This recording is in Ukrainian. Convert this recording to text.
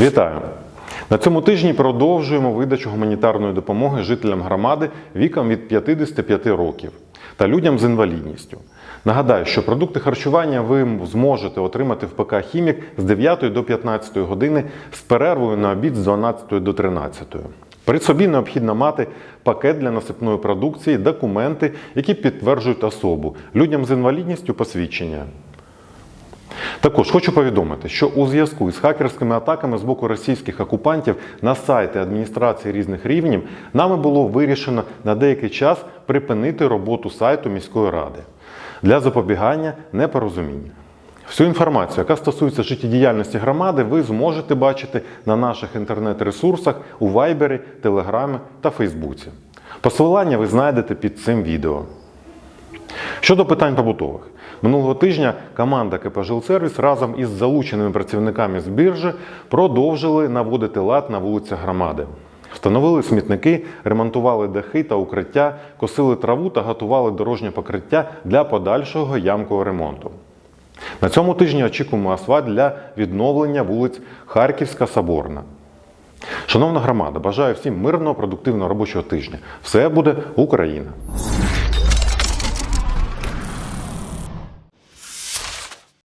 Вітаю! На цьому тижні продовжуємо видачу гуманітарної допомоги жителям громади віком від 55 років та людям з інвалідністю. Нагадаю, що продукти харчування ви зможете отримати в ПК Хімік з 9 до 15 години з перервою на обід з 12 до 13. При собі необхідно мати пакет для насипної продукції, документи, які підтверджують особу, людям з інвалідністю посвідчення. Також хочу повідомити, що у зв'язку із хакерськими атаками з боку російських окупантів на сайти адміністрації різних рівнів нами було вирішено на деякий час припинити роботу сайту міської ради для запобігання непорозуміння. Всю інформацію, яка стосується життєдіяльності громади, ви зможете бачити на наших інтернет-ресурсах у Вайбері, Телеграмі та Фейсбуці. Посилання ви знайдете під цим відео. Щодо питань побутових, минулого тижня команда КП «Жилсервіс» разом із залученими працівниками з біржі продовжили наводити лад на вулицях громади. Встановили смітники, ремонтували дахи та укриття, косили траву та готували дорожнє покриття для подальшого ямкового ремонту. На цьому тижні очікуємо асфальт для відновлення вулиць Харківська Соборна. Шановна громада, бажаю всім мирного, продуктивного робочого тижня. Все буде Україна!